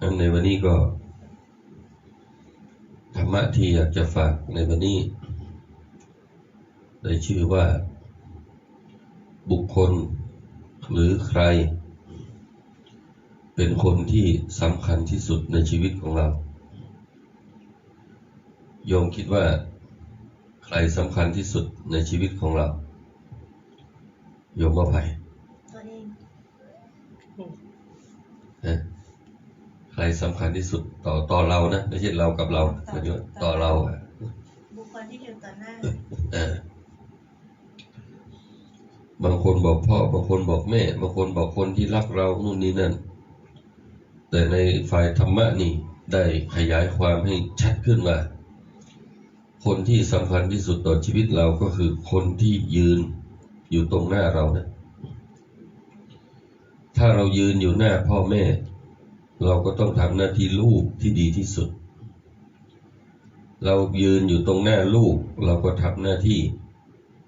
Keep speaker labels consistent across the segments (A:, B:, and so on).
A: นั้นในวันนี้ก็ธรรมะที่อยากจะฝากในวันนี้ ได้ชื่อว่า บุคคลหรือใคร เป็นคนที่สำคัญที่สุดในชีวิตของเราโยมคิดว่าใครสำคัญที่สุดในชีวิตของเราโยมว่าไผ่
B: ตัวเอง
A: นะใค รสำคัญที่สุดต่อต่อเรานะไม่ใช่เรากับเราหมายถึงว่าต่อเราอะ
B: บุคคลที่อยู่ต่อหน้า
A: เออบางคนบอกพ่อบางคนบอกแม่ บางคนบอกคนที่รักเรานู่นนี่นั่น แต่ในฝ่ายธรรมะนี่ได้ขยายความให้ชัดขึ้นว่าคนที่สำคัญที่สุดต่อชีวิตเราก็คือคนที่ยืนอยู่ตรงหน้าเรานะถ้าเรายืนอยู่หน้าพ่อแม่ เราก็ต้องทำหน้าที่ลูกที่ดีที่สุด เรายืนอยู่ตรงหน้าลูก เราก็ทำหน้าที่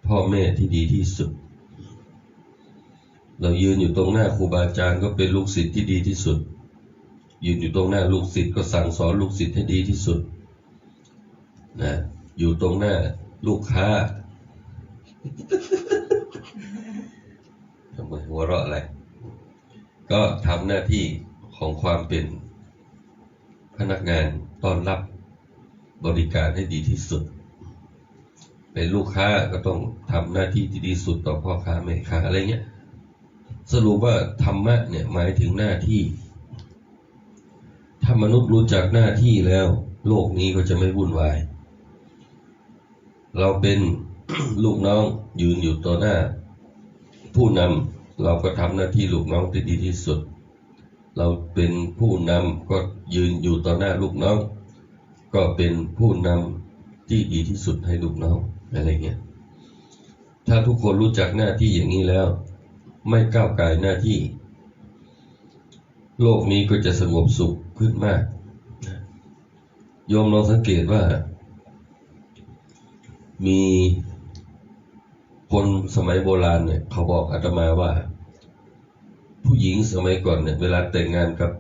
A: พ่อแม่ที่ดีที่สุด เรายืนอยู่ตรงหน้าครูบาอาจารย์ก็เป็นลูกศิษย์ที่ดีที่สุด ยืนอยู่ตรงหน้าลูกศิษย์ก็สั่งสอนลูกศิษย์ให้ดีที่สุดนะอยู่ตรงหน้าลูกค้าทำไมหัวเราะอะไร ก็ทำหน้าที่ ของความเป็นพนักงานต้อนรับบริการให้ดีที่สุด เป็นลูกค้าก็ต้องทำหน้าที่ที่ดีสุดต่อพ่อค้าแม่ค้าอะไรเงี้ย สรุปว่าธรรมะเนี่ยหมายถึงหน้าที่ ถ้ามนุษย์รู้จักหน้าที่แล้ว โลกนี้ก็จะไม่วุ่นวาย เราเป็นลูกน้องยืนอยู่ต่อหน้า ผู้นำเราก็ทำหน้าที่ลูกน้องที่ดีที่สุด เราเป็นผู้นำก็ยืนอยู่ต่อหน้าลูกน้อง ก็เป็นผู้นำที่ดีที่สุดให้ลูกน้องอะไรเงี้ยถ้าทุกคนรู้จักหน้าที่อย่างนี้แล้ว ไม่ก้าวไก่หน้าที่ โลกนี้ก็จะสงบสุขขึ้นมากโยมลองสังเกตว่า มีคนสมัยโบราณเนี่ยเขาบอกอาตมาว่า ผู้หญิงสมัยก่อนเนี่ยเวลาแต่งงานกับ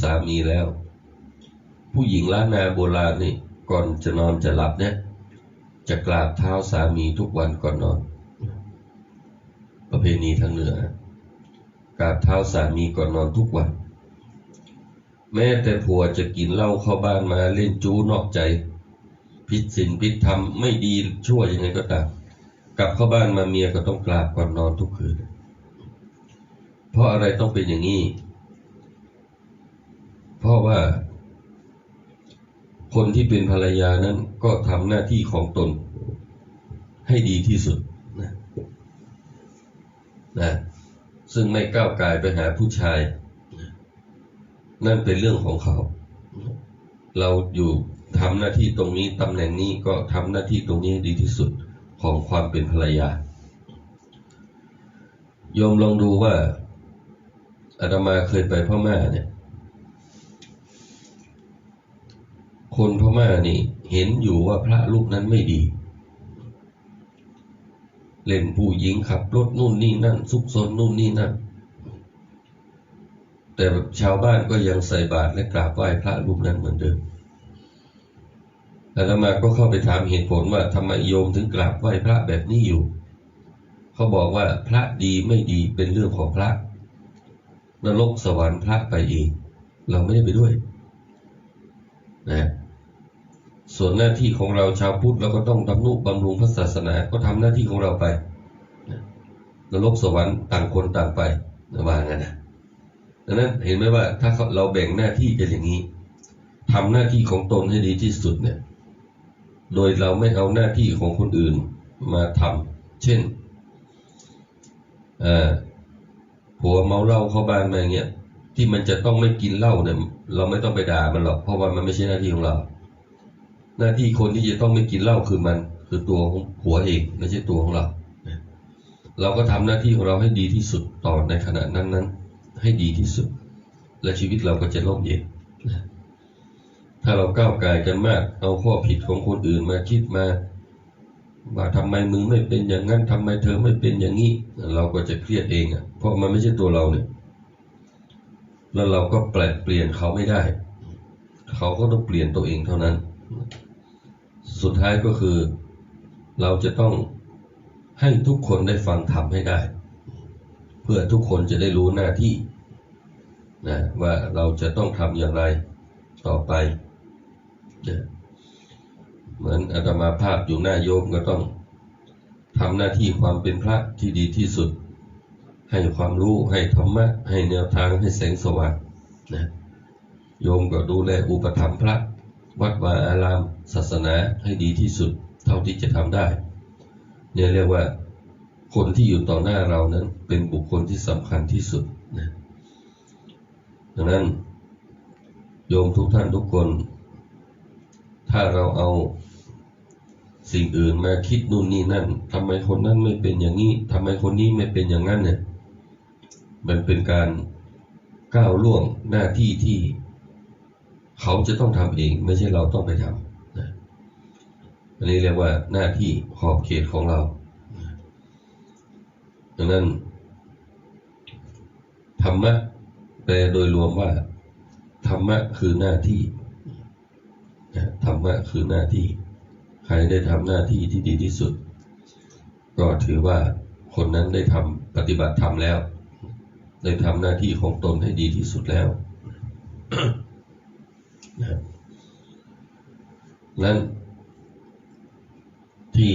A: สามีแล้ว ผู้หญิงล้านนาโบราณนี่ก่อนจะนอนจะหลับเนี่ย จะกราบเท้าสามีทุกวันก่อนนอน ประเพณีทางเหนือกราบเท้าสามีก่อนนอนทุกวัน แม้แต่ผัวจะกินเหล้าเข้าบ้านมาเล่นจู้นอกใจผิดศีลผิดธรรมไม่ดีชั่วยังไงก็ตามกลับเข้าบ้านมาเมียก็ต้องกราบก่อนนอนทุกคืน เพราะอะไรต้องเป็นอย่างนี้ เพราะว่า คนที่เป็นภรรยานั้นก็ทำหน้าที่ของตน ให้ดีที่สุดนะนะซึ่งไม่ก้าวกายไปหาผู้ชาย นั่นเป็นเรื่องของเขา เราอยู่ทำหน้าที่ตรงนี้ตำแหน่งนี้ก็ทำหน้าที่ตรงนี้ดีที่สุดของความเป็นภรรยาโยมลองดูว่า อาตมาเคยไปพม่าเนี่ย คนพม่านี่ เห็นอยู่ว่าพระรูปนั้นไม่ดี เล่นผู้หญิงขับรถนู่นนี่นั่น ซุกซนนู่นนี่นั่น แต่ชาวบ้านก็ยังใส่บาตรและกราบไหว้พระรูปนั้นเหมือนเดิมอาตมาก็เข้าไปถามเหตุผลว่าทำไมโยมถึงกราบไหว้พระแบบนี้อยู่ เขาบอกว่าพระดีไม่ดีเป็นเรื่องของพระ นรกสวรรค์พระไปเองเราไม่ได้ไปด้วยนะส่วนหน้าที่ของเราชาวพุทธเราก็ต้องทำนุบำรุงพระศาสนา ก็ทำหน้าที่ของเราไปนรกสวรรค์ต่างคนต่างไปนะว่างั้นนะดังนั้นเห็นไหมว่าถ้าเราแบ่งหน้าที่กันอย่างนี้ทำหน้าที่ของตนให้ดีที่สุดเนี่ย โดยเราไม่เอาหน้าที่ของคนอื่นมาทำเช่นอ่า ผัวเมาเหล้าเข้าบ้านมาอย่างเงี้ยที่มันจะต้องไม่กินเหล้าเนี่ย เราไม่ต้องไปด่ามันหรอกเพราะว่ามันไม่ใช่หน้าที่ของเรา หน้าที่คนที่จะต้องไม่กินเหล้าคือมัน คือตัวของผัวเองไม่ใช่ตัวของเราเราก็ทำหน้าที่ของเราให้ดีที่สุดต่อในขณะนั้นนั้นให้ดีที่สุด และชีวิตเราก็จะร่มเย็นถ้าเราก้าวไกลกันมาก เอาข้อผิดของคนอื่นมาคิดมา ว่าทำไมมึงไม่เป็นอย่างนั้นทำไมเธอไม่เป็นอย่างนี้ เราก็จะเครียดเองอะ เพราะมันไม่ใช่ตัวเราเนี่ย แล้วเราก็แปลเปลี่ยนเขาไม่ได้ เขาก็ต้องเปลี่ยนตัวเองเท่านั้น สุดท้ายก็คือเราจะต้องให้ทุกคนได้ฟังธรรมให้ได้ เพื่อทุกคนจะได้รู้หน้าที่นะว่าเราจะต้องทำอย่างไรต่อไปนะ เหมือนอาตมาภาพอยู่หน้าโยมก็ต้องทำหน้าที่ความเป็นพระที่ดีที่สุด ให้ความรู้ให้ธรรมะ ให้แนวทางให้แสงสว่างนะโยมก็ดูแลอุปถัมภ์พระ วัดวาอาราม ศาสนาให้ดีที่สุด เท่าที่จะทำได้ เนี่ยเรียกว่าคนที่อยู่ต่อหน้าเรานั้น เป็นบุคคลที่สำคัญที่สุดนะดังนั้น โยมทุกท่านทุกคน ถ้าเราเอา สิ่งอื่นมาคิดนู่นนี่นั่นทำไมคนนั้นไม่เป็นอย่างนี้ทำไมคนนี้ไม่เป็นอย่างนั้นเนี่ย มันเป็นการก้าวล่วงหน้าที่ที่ เขาจะต้องทำเอง ไม่ใช่เราต้องไปทำนะอันนี้เรียกว่าหน้าที่ขอบเขตของเราดังนั้นธรรมะแปลโดยรวมว่าธรรมะคือหน้าที่นะธรรมะคือหน้าที่ รได้ทำหน้าที่ที่ดีที่สุด ก็ถือว่าคนนั้นได้ทำปฏิบัติธรรมแล้ว ได้ทำหน้าที่ของตนให้ดีที่สุดแล้วนะนั้นที่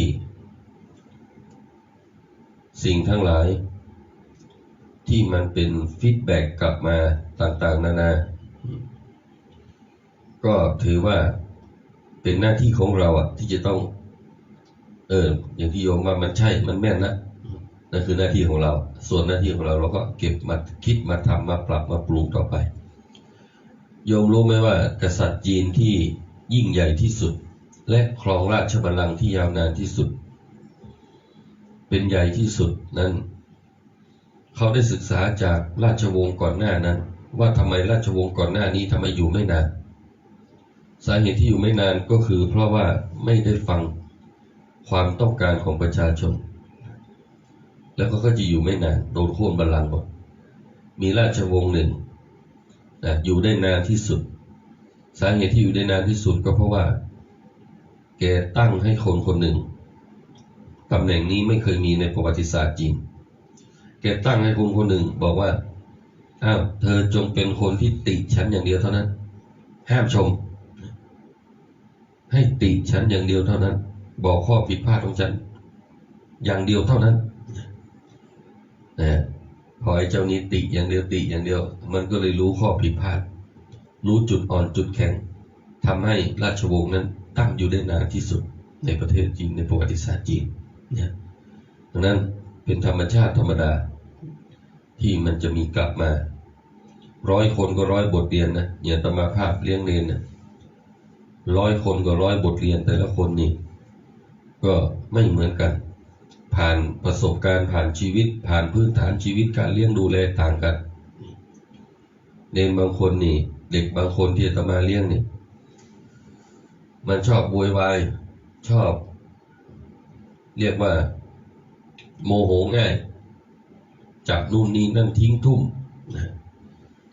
A: สิ่งทั้งหลาย ที่มันเป็นฟีดแบ็กกลับมาต่าง ๆ นานา ก็ถือว่า เป็นหน้าที่ของเราอะที่จะต้อง เออ อย่างที่โยมว่ามันใช่มันแม่นนะนั่นคือหน้าที่ของเรา ส่วนหน้าที่ของเราเราก็เก็บมาคิดมาทำมาปรับมาปรุงต่อไป โยมรู้ไหมว่า กษัตริย์จีนที่ยิ่งใหญ่ที่สุด และครองราชบัลลังก์ที่ยาวนานที่สุด เป็นใหญ่ที่สุดนั้น เขาได้ศึกษาจากราชวงศ์ก่อนหน้านั้น ว่าทำไมราชวงศ์ก่อนหน้านี้ทำไมอยู่ไม่นาน สาเหตุที่อยู่ไม่นานก็คือ เพราะว่าไม่ได้ฟังความต้องการของประชาชน แล้วก็ก็จะอยู่ไม่นานโดนโค่นบัลลังก์หมดมีราชวงศ์หนึ่งนะอยู่ได้นานที่สุด สาเหตุที่อยู่ได้นานที่สุดก็เพราะว่า แกตั้งให้คนคนหนึ่งตำแหน่งนี้ไม่เคยมีในประวัติศาสตร์จีนแกตั้งให้คนคนหนึ่งบอกว่าอ้าวเธอจงเป็นคนที่ติฉันอย่างเดียวเท่านั้น ห้ามชม ให้ติฉันอย่างเดียวเท่านั้น บอกข้อผิดพลาดของฉัน อย่างเดียวเท่านั้นนะพอไอ้เจ้านี้ติอย่างเดียวติอย่างเดียว มันก็เลยรู้ข้อผิดพลาด รู้จุดอ่อนจุดแข็งทำให้ราชวงศ์นั้นตั้งอยู่ได้นานที่สุดในประเทศจีนในประวัติศาสตร์จีนเนี่ยดังนั้นเป็นธรรมชาติธรรมดา ที่มันจะมีกลับมา ร้อยคนก็ร้อยบทเรียนนะอย่าตมาภาพเลี้ยงเรียนนะ ร้อยคนก็ร้อยบทเรียนแต่ละคนนี่ ก็ไม่เหมือนกัน ผ่านประสบการณ์ผ่านชีวิต ผ่านพื้นฐานชีวิตการเลี้ยงดูแลต่างกันเด็กบางคนนี่ เด็กบางคนที่อาตมาเลี้ยงนี่มันชอบโวยวายชอบ เรียกว่า โมโหง่ายจับนู่นนี่นั่นทิ้งทุ่มนะ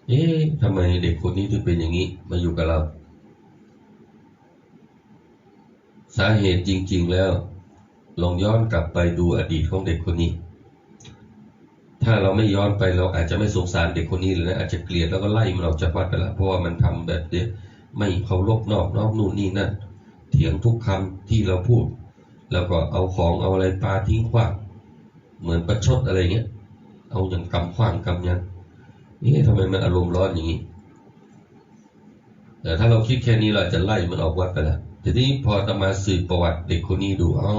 A: เอ๊ะทำไมเด็กคนนี้ถึงเป็นอย่างนี้ มาอยู่กับเรา สาเหตุจริง ๆ แล้ว ลองย้อนกลับไปดูอดีตของเด็กคนนี้ ถ้าเราไม่ย้อนไปเราอาจจะไม่สงสารเด็กคนนี้เลยนะอาจจะเกลียดแล้วก็ไล่มันออกจากวัดไปละเพราะว่ามันทำแบบเนี้ยไม่เคารพนอบน้อมนู่นนี่นั่นเถียงทุกคำที่เราพูด แล้วก็เอาของเอาอะไรปาทิ้งขว้างเหมือนประชดอะไรเงี้ย เอาอย่างกำขว้างกำยันนี่ทำไมมันอารมณ์ร้อนอย่างนี้แต่ถ้าเราคิดแค่นี้เราจะไล่มันออกวัดไปแล้ว ทีนี้พอตมาสืบประวัติเด็กคนนี้ดูอ๋อ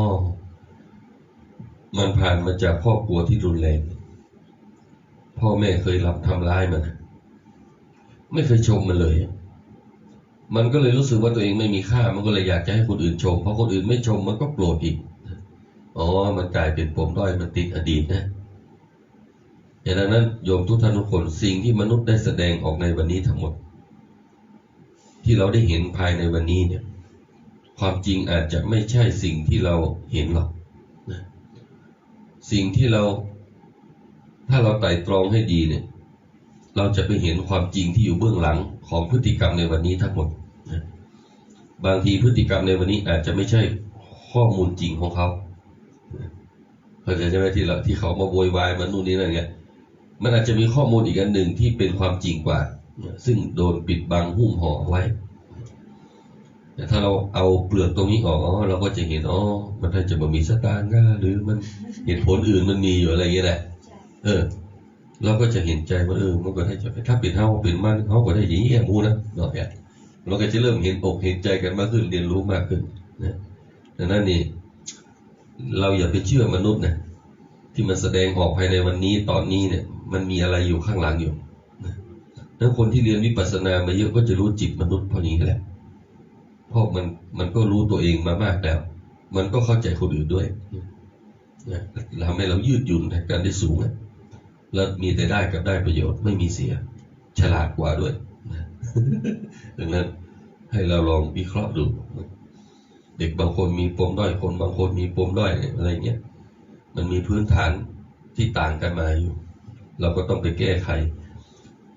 A: มันผ่านมาจากครอบครัวที่รุนแรง พ่อแม่เคยรับทำร้ายมัน ไม่เคยชมมันเลย มันก็เลยรู้สึกว่าตัวเองไม่มีค่า มันก็เลยอยากจะให้คนอื่นชม เพราะคนอื่นไม่ชมมันก็โกรธอีก อ๋อ มันกลายเป็นปมด้อย มันติดอดีตนะอย่างนั้นโยมทุกท่านทุกคนสิ่งที่มนุษย์ได้แสดงออกในวันนี้ทั้งหมด ที่เราได้เห็นภายในวันนี้เนี่ย ความจริงอาจจะไม่ใช่สิ่งที่เราเห็นหรอกนะสิ่งที่เรา ถ้าเราไต่ตรองให้ดีเนี่ย เราจะไปเห็นความจริงที่อยู่เบื้องหลังของพฤติกรรมในวันนี้ทั้งหมดนะบางทีพฤติกรรมในวันนี้อาจจะไม่ใช่ข้อมูลจริงของเขาเข้าใจใช่ไหมที่เราที่เขามาโวยวายมานู่นนี่นั่นเนี่ยมันอาจจะมีข้อมูลอีกอันหนึ่งที่เป็นความจริงกว่า ซึ่งโดนปิดบังหุ้มห่อไว้ แต่ถ้าเราเอาเปลือกตรงนี้ออกอ๋อเราก็จะเห็นอ๋อมันถ้าจะบ่มีสตางค์นะหรือมันเหตุผลอื่นมันมีอยู่อะไรอย่างเงี้ยแหละ
B: ใช่
A: เออ เราก็จะเห็นใจว่าเออมันก็ได้จะถ้าเป็นเฮาเป็นมันเขาก็ได้อย่างนี้มูนะเนาะเนี่ยเราก็จะเริ่มเห็นอกเห็นใจกันมากขึ้นเรียนรู้มากขึ้นนะดังนั้นนี่เราอย่าไปเชื่อมนุษย์นะที่มันแสดงออกภายในวันนี้ตอนนี้เนี่ย มันมีอะไรอยู่ข้างหลังอยู่นะแล้วคนที่เรียนวิปัสสนามาเยอะก็จะรู้จิตมนุษย์เพราะนี้แหละเพ ราะมันมันก็รู้ตัวเองมามากแล้ว มันก็เข้าใจคนอื่นด้วยนะทำให้เรายืดหยุ่นในการได้สูงแล้วมีแต่ได้กับได้ประโยชน์ไม่มีเสีย ฉลาดกว่าด้วยดังนั้นให้เราลองวิเคราะห์ดู เด็กบางคนมีปมด้อยคนบางคนมีปมด้อยอะไรเงี้ยมันมีพื้นฐานที่ต่างกันมาอยู่ เราก็ต้องไปแก้ไข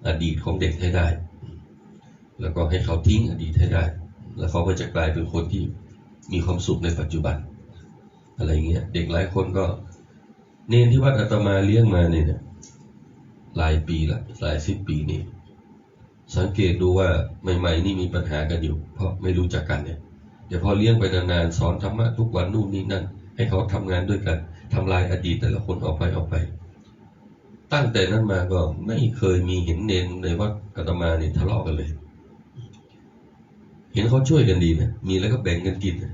A: อดีตของเด็กให้ได้ แล้วก็ให้เขาทิ้งอดีตให้ได้ แล้วเขาก็จะกลายเป็นคนที่มีความสุขในปัจจุบัน อะไรเงี้ย เด็กหลายคนก็ เนนที่วัดอาตมาเลี้ยงมาเนี่ยหลายปีละหลายสิบปีนี่สังเกตดูว่าใหม่ ๆ นี่มีปัญหากันอยู่ เพราะไม่รู้จักกันเนี่ยเดี๋ยวพอเลี้ยงไปนานๆสอนธรรมะทุกวันนู่นนี่นั่น ให้เขาทำงานด้วยกันทำลายอดีตแต่ละคนออกไปออกไป ตั้งแต่นั้นมาก็ไม่เคยมีเห็นเนนในวัดอาตมาเนี่ยทะเลาะกันเลย เห็นเขาช่วยกันดีนะ มีแล้วก็แบ่งกันกินนะ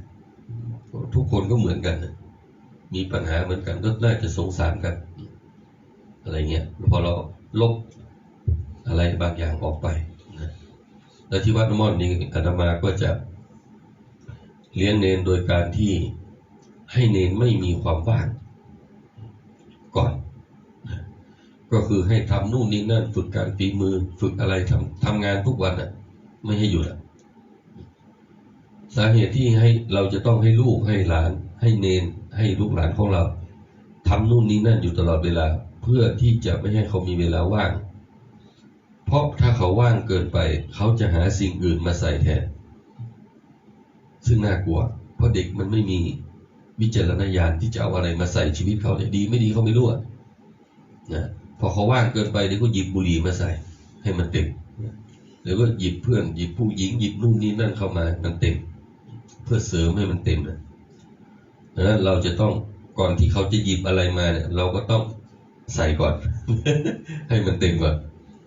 A: ทุกคนก็เหมือนกันนะมีปัญหาเหมือนกันก็น่าจะสงสารกัน อะไรเงี้ยพอเราลบอะไรบางอย่างออกไปนะแล้วที่วัดน้ำมอนต์นี่อาตมาก็จะเลี้ยงเนนโดยการที่ให้เนนไม่มีความว่างก่อนนะก็คือให้ทำนู่นนี่นั่น ฝึกการฝีมือ ฝึกอะไรทำทำงานทุกวันอะ ไม่ให้หยุดอะ สาเหตุที่ให้เราจะต้องให้ลูกให้หลาน ให้เนนให้ลูกหลานของเราทำนู่นนี่นั่นอยู่ตลอดเวลา เพื่อที่จะไม่ให้เขามีเวลาว่าง เพราะถ้าเขาว่างเกินไป เขาจะหาสิ่งอื่นมาใส่แทนซึ่งน่ากลัว เพราะเด็กมันไม่มีวิจารณญาณที่จะเอาอะไรมาใส่ชีวิตเขาเนี่ยดีไม่ดีเขาไม่รู้นะพอเขาว่างเกินไปเดี๋ยวก็หยิบบุหรี่มาใส่ ให้มันเต็มหรือว่าหยิบเพื่อนหยิบผู้หญิงหยิบนู่นนี่นั่นเข้ามามันเต็ม เพื่อเสริมให้มันเต็มนะดังนั้นเราจะต้องก่อนที่เขาจะหยิบอะไรมาเนี่ย เราก็ต้องใส่ก่อน ให้มันเต็มก่อน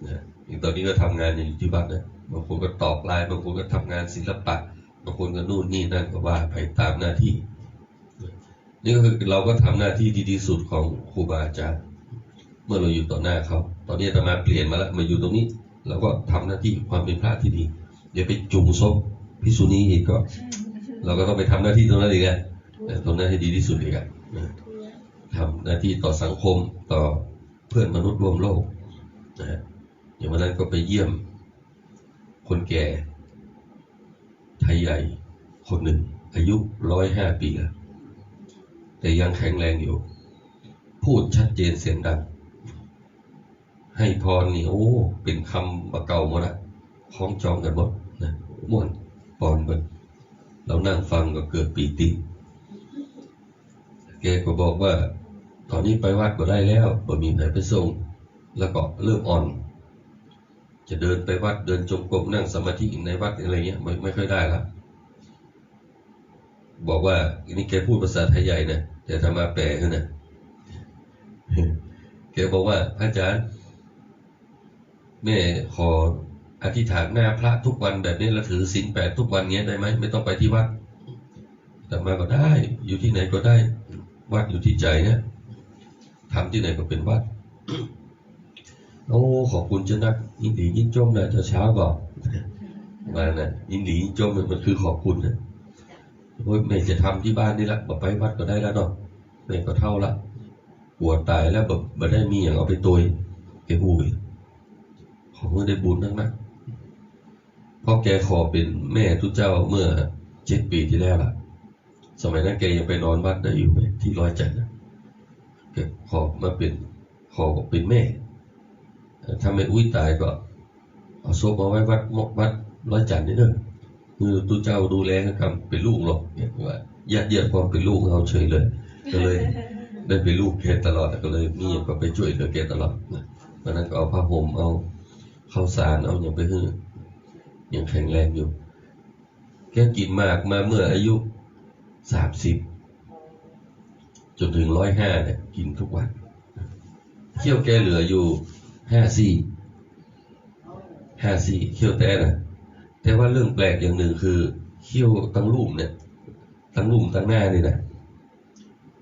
A: นะอย่างตอนนี้ก็ทำงานอยู่ที่บ้านนะบางคนก็ตอกลายบางคนก็ทำงานศิลปะบางคนก็นู่นนี่นั่นก็ว่าไปตามหน้าที่ นี่ก็คือเราก็ทำหน้าที่ดีที่สุดของครูบาอาจารย์เมื่อเราอยู่ต่อหน้าเขา ตอนนี้อาตมาเปลี่ยนมาแล้วมาอยู่ตรงนี้เราก็ทำหน้าที่ความเป็นพระที่ดีเดี๋ยวไปจุงซบพิษุนีอีกก็ เราก็ต้องไปทำหน้าที่ตรงนั้นอีกนะตรงนั้นให้ดีที่สุดอีกอะนะ
B: เพื่อ
A: ทำหน้าที่ต่อสังคมต่อเพื่อนมนุษย์ร่วมโลกนะอย่างวันนั้นก็ไปเยี่ยมคนแก่ ไทยใหญ่คนหนึ่ง อายุร้อยห้าปีแล้วแต่ยังแข็งแรงอยู่ พูดชัดเจนเสียงดัง ให้พรนี่โอ้เป็นคำมาเก่าหมดอะคล้องจองกันหมดนะม่วนปอนเบิด เรานั่งฟังก็เกิดปีติ แกก็บอกว่า ตอนนี้ไปวัดก็ได้แล้วบ่มีไหนไปส่ง แล้วก็เริ่มอ่อน จะเดินไปวัดเดินจงกรมนั่งสมาธิในวัดอะไรเงี้ยไม่ไม่ค่อยได้ล้วบอกว่าอันนี้แกพูดภาษาไทยใหญ่นะแต่ทำมาแปลขึ้นนะแกบอกว่าอาจารย์แม่ขอ อธิษฐานหน้าพระทุกวันแบบนี้แล้วถือศีลแปดทุกวันเงี้ยได้ไหมไม่ต้องไปที่วัดแต่มาก็ได้อยู่ที่ไหนก็ได้ วัดอยู่ที่ใจเนี่ยทำที่ไหนก็เป็นวัดโอ้ขอบคุณเจ้านักยินดียินจมนะเช้าเช้าก่อนมานะยินดียินจมมันคือขอบคุณนะโอ้ยแม่จะทำที่บ้านนี่ละบอกไปวัดก็ได้แล้วเนาะแม่ก็เท่าละปวดตายแล้วแบบบ่ได้มีอย่างเอาไปตุยแกพูดของเมื่อได้บุญทั้งนั้น พราะแกขอเป็นแม่ทุกเจ้าเมื่อเจ็ดปีที่แล้วล่ะ สมัยนั้นแกยังไปนอนวัดได้อยู่ที่ร้อยจันทร์นะแกขอมาเป็นขอเป็นแม่ถ้าไม่อุ้ยตายก็เอาศพมาไว้วัดมกวัดร้อยจันทร์นี่เด้อคือตู้เจ้าดูแลกันครับเป็นลูกหรอกเนี่ยว่าญาติเยียดความเป็นลูกเอาเฉยเลย ก็เลยได้เป็นลูกแกตลอดก็เลยมีก็ไปช่วยเหลือแกตลอดนะเพราะนั้นก็เอาผ้าห่มเอาข้าวสารเอาอย่างไปให้ ยังแข็งแรงอยู่ แกกินมากมาเมื่ออายุสามสิบจนถึงร้อยห้าเนี่ยกินทุกวันเขี้ยวแกเหลืออยู่ห้าซี่ห้าซี่เขี้ยวแต่นะแต่ว่าเรื่องแปลกอย่างหนึ่งคือเขี้ยวตั้งรูมเนี่ยตั้งรูมตั้งหน้านี่นะ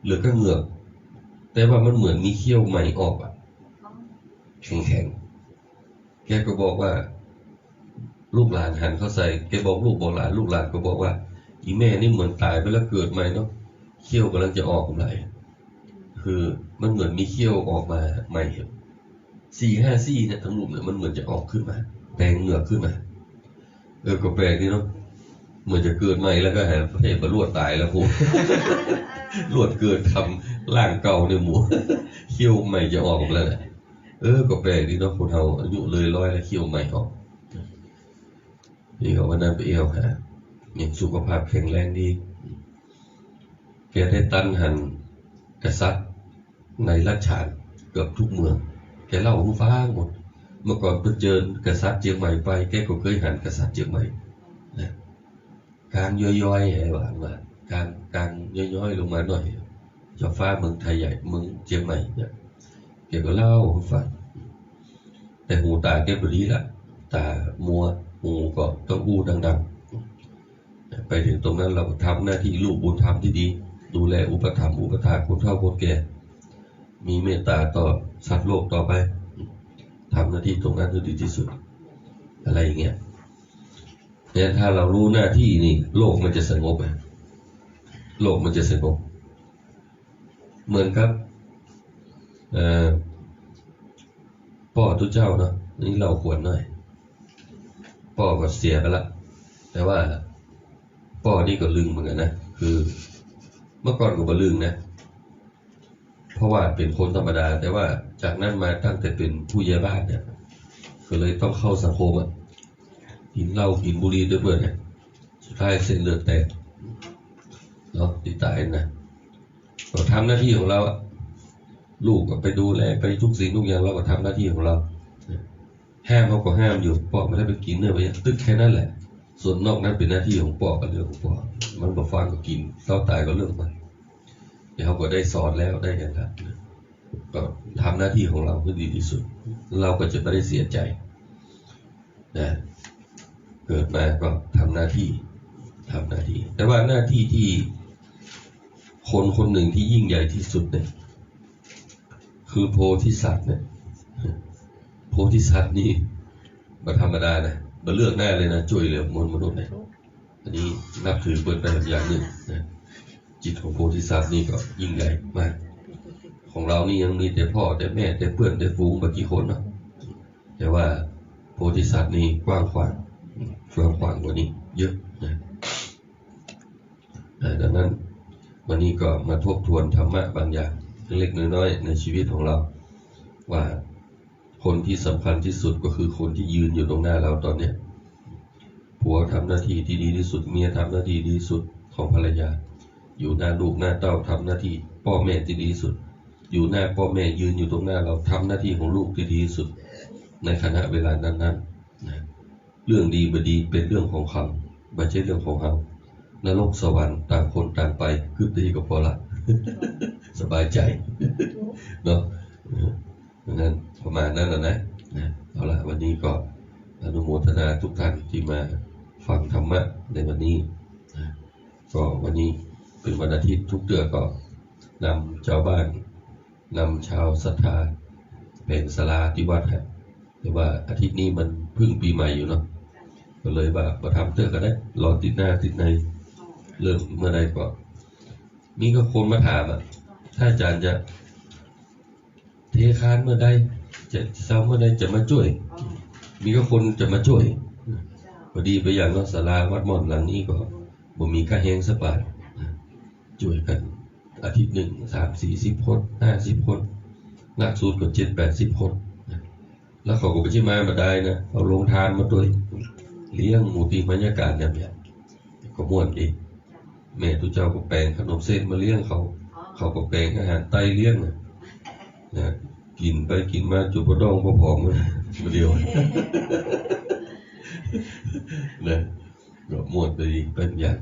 A: เหลือก็เหงือก แต่ว่ามันเหมือนมีเขี้ยวใหม่ออกอะแข็งแข็งแกก็บอกว่า ลูกหลานหันเข้าใส่แกบอกลูกบอกหลานลูกหลานก็บอกว่า อีแม่นี่เหมือนตายไปแล้วเกิดใหม่เนาะเขี้ยวกำลังจะออกไหลคือมันเหมือนมีเขี้ยวออกมาใหม่สี่ห้าซี่เนี่ยทั้งรูปเนี่ยมันเหมือนจะออกขึ้นมาแปลงเหงือกขึ้นมา เออก็แปลกดีเนาะเหมือนจะเกิดใหม่แล้วก็หาประเทศประลวดตายแล้วพูดลวดเกิดทำร่างเก่าในหมูเขี้ยวใหม่จะออกแล้วเออก็แปลกดีเนาะคนเราอายุเลยร้อยแล้วเขี้ยวใหม่ออก นี่ก็วันนั้นไปเอวหายังสุขภาพแข็งแรงดีแกได้ตั้นหันกษัตริย์ในราชชานเกือบทุกเมือง แกเล่าห้ฟังหมด เมื่อก่อนไปเจอกษัตริย์เจียงใหม่ไป แกก็เคยหันกษัตริย์เจียงใหม่นะการย่อยๆไอ้หวานว่าการการย่อยๆลงมาหน่อยเจ้าฟ้าเมืองไทยใหญ่เมืองเจียงใหม่เนี่ยแกก็เล่าห้ฟังแต่หูตาแกบดีละตามัว หูก็ต้องอู้ดังๆ ไปถึงตรงนั้นเราก็ทำหน้าที่ลูกบุญธรรมที่ดี ดูแลอุปถัมภ์อุปถาคนเฒ่าคนแก่ มีเมตตาต่อสัตว์โลกต่อไปทำหน้าที่ตรงนั้นให้ดีที่สุด อะไรอย่างเงี้ยเนี่ยถ้าเรารู้หน้าที่นี่ โลกมันจะสงบอะโลกมันจะสงบเหมือนครับพ่อทุกเจ้าเนาะนี่เราควรหน่อย พ่อก็เสียไปละแต่ว่าพ่อนี่ก็ลืมเหมือนกันนะคือ เมื่อก่อนก็บ่ลืมนะ เพราะว่าเป็นคนธรรมดา แต่ว่าจากนั้นมาตั้งแต่เป็นผู้ใหญ่บ้านเนี่ยก็เลยต้องเข้าสังคมอะกินเหล้ากินบุหรี่ด้วยเพื่อนเนี่ยสุดท้ายเส้นเลือดแตกเนาะติดตายนะเราทำหน้าที่ของเราอะลูกก็ไปดูแลไปทุกสิ่งทุกอย่างเราก็ทำหน้าที่ของเรา ห้ามเขาก็ห้ามอยู่ปอกไม่ได้ไปกินเนื้อไปยังตึกแค่นั้นแหละ ส่วนนอกนั้นเป็นหน้าที่ของปอกกับเรื่องของปอกมันบ่ฟังก็กินเศร้าตายก็เรื่องมันเดี๋ยวเขาก็ได้สอนแล้วได้อย่างนั้นก็ทำหน้าที่ของเราให้ดีที่สุด เราก็จะไม่ได้เสียใจนะเกิดมาก็ทำหน้าที่ทำหน้าที่ แต่ว่าหน้าที่ที่คนคนหนึ่งที่ยิ่งใหญ่ที่สุดเนี่ยคือโพธิสัตว์เนี่ย พธิสัตว์นี่มาธรรมดานะมาเลือกหน้าเลยนะช่วยเหลือมวลมนุษย์เนี่ยอันนี้นับถือเป็นไปอย่างหนึ่งนะจิตของโพธิสัตว์นี่ก็ยิ่งใหญ่มาก ของเรานี่ยังมีแต่พ่อแต่แม่แต่เพื่อนแต่ฝูงบางกี่คนเนาะแต่ว่าโพธิสัตว์นี่กว้างขวางกว้างขวางกว่านี้ เยอะนะดังนั้นวันนี้ก็มาทบทวนธรรมะบางอย่างเล็กๆน้อยๆในชีวิตของเราว่า คนที่สำคัญที่สุดก็คือคนที่ยืนอยู่ตรงหน้าเราตอนเนี้ยผัวทำหน้าที่ที่ดีที่สุด เมียทำหน้าที่ดีที่สุดของภรรยา อยู่หน้าลูกหน้าเต้าทำหน้าที่พ่อแม่ที่ดีที่สุด อยู่หน้าพ่อแม่ยืนอยู่ตรงหน้าเราทำหน้าที่ของลูกที่ดีที่สุด ในขณะเวลานั้นๆนะเรื่องดีบดีเป็นเรื่องของเขาไม่ใช่เรื่องของเรานรกสวรรค์ต่างคนต่างไปคือตีก็พอละ สบายใจ เนาะเพราะฉะนั้น ประมาณนั้นนะนะนะเอาละวันนี้ก็อนุโมทนาทุกท่านที่มาฟังธรรมะในวันนี้นะก็วันนี้เป็นวันอาทิตย์ทุกเดือนก็นำชาวบ้านนำชาวศรัทธาเป็นสลาที่วัดฮะแต่ว่าอาทิตย์นี้มันเพึ่งปีใหม่อยู่เนาะก็เลยว่าประทำเตอก็ได้รอติดหน้าติดในเริ่มเมื่อใดก็มีก็คนมาถามอะ ถ้าอาจารย์จะเทคานเมื่อใด จะเศร้าเมื่อใดจะมาช่วย มีก็คนจะมาช่วยพอดีไปอย่างเนอกศาลาวัดม่อนหลังนี้ก็บ่มีค่าแห้งสักบาทช่วยกันอาทิตย์หนึ่งสามสี่สิบคนห้าสิบคนหลักสูตรก็เจ็ดแปดสิบคนแล้วเขาก็ไปที่มามาได้นะเอาลงทานมาด้วยเลี้ยงหมูตีบรรยากาศแบบเนี้ยก็ม่วนดีแม่ตุเจ้าก็แปลงขนมเส้นมาเลี้ยงเขา
C: อ๋อ
A: เขาก็แปลงอาหารไตเลี้ยงนะนะ กินไปกินมาจุบะดองพอผอมเลยมาเดียวนะก็ม่วนไปดีเป็นอย่าง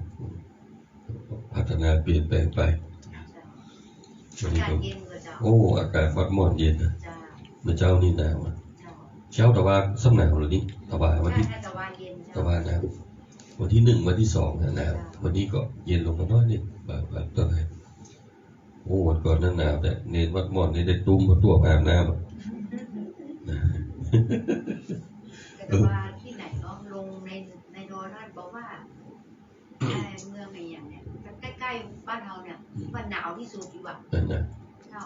A: พัฒนาเปลี่ยนแปลงไป
C: อากาศเย็นกว่าเจ้า
A: โอ้อากาศวัดม่วนเย็นนะ
C: เจ้า
A: เมื่อเจ้านี่หนาวอะ
C: เจ้า
A: เช้าตะวันสักหนาวหรือนี่ตะวันวัน
C: ใช่
A: ที่
C: ถ้าตะวันเย็น
A: ตะ
C: เจ้า
A: วันหนาววันที่หนึ่งวันที่สองนะหนาววันนี้ก็เย็นลงมาน้อยนิดบางบางตัวไหน โอ้วันก่อนนั้นหนาวแต่เนนวัดม่วนนี่ได้ตุ้มมาตัวอาบน้ำอะนะ
C: แต่ว่าที่ไหนเนาะลงในในโดราดบอกว่าเอ่อเมืองในอย่างเนี้ยใกล้ๆบ้านเราเนี่ยมันหนาวที่สุดอยู่อะ
A: นั่นนะ
C: เจ้า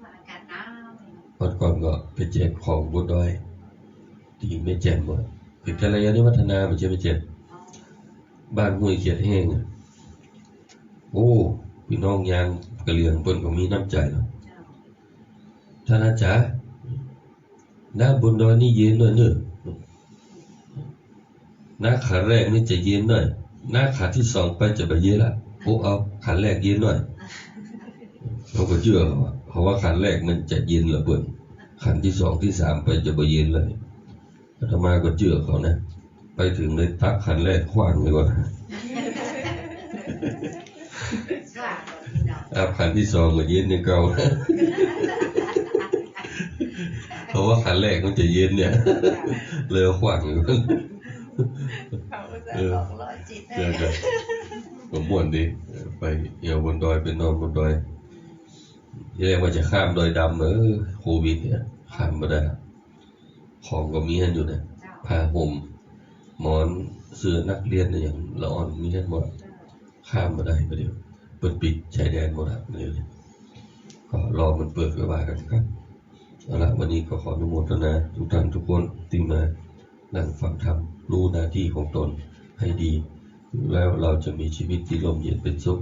C: ว่าอากาศหนาวเลยเนาะ
A: วันก่อนก็ไปแจกของบนดอยที่ไม่แจ่มหมดคือกัลยาณิวัฒนาไม่ใช่ไปแจก
C: อ๋อ
A: บ้านห้วยเขียดแห้งอะโอ้ พี่น้องยางกระเหลียงเปิ้นก็มีน้ำใจเนาะท่านอาจารย์น้าบนดอยนี่เย็นหน่อยเนอะหน้าขาแรกนี่จะเย็นหน่อย หน้าขาที่สองไปจะไปเย็นละโอ้เอาขาแรกเย็นหน่อยเขาก็เชื่อเขาว่าเพราะว่าขันแรกมันจะเย็นเหลือเปินขันที่สองที่สามไปจะไปเย็นเลยอาตมาก็เชื่อเขานะ ไปถึงเลยตักขันแรกขว้างเลยว่า อาขันที่สองก็เย็นเนี่ยเก่าเพราะว่าขันแรกมันจะเย็นเนี่ย เลยเอาขว้างเลยว่า
B: เขาจะบอกร้อยจิตให้
A: เจอกันผมม่วนดีเออไปเที่ยวบนดอยไปนอนบนดอยที่แรกว่าจะข้ามดอยดำเออโควิดเนี่ยข้ามมาได้ของก็มีให้อยู่นะ
C: เจ้า
A: ผ้าห่มหมอนเสื้อนักเรียนเนี่ยอย่างละอ่อนมีให้หมดข้ามมาได้ประเดี๋ยว เปิดปิดชายแดนหมดเลยก็รอมันเปิดก็ว่ากันครับเอาละวันนี้ก็ขออนุโมทนาทุกท่านทุกคนที่มานั่งฟังธรรมรู้หน้าที่ของตนให้ดี แล้วเราจะมีชีวิตที่ร่มเย็นเป็นสุข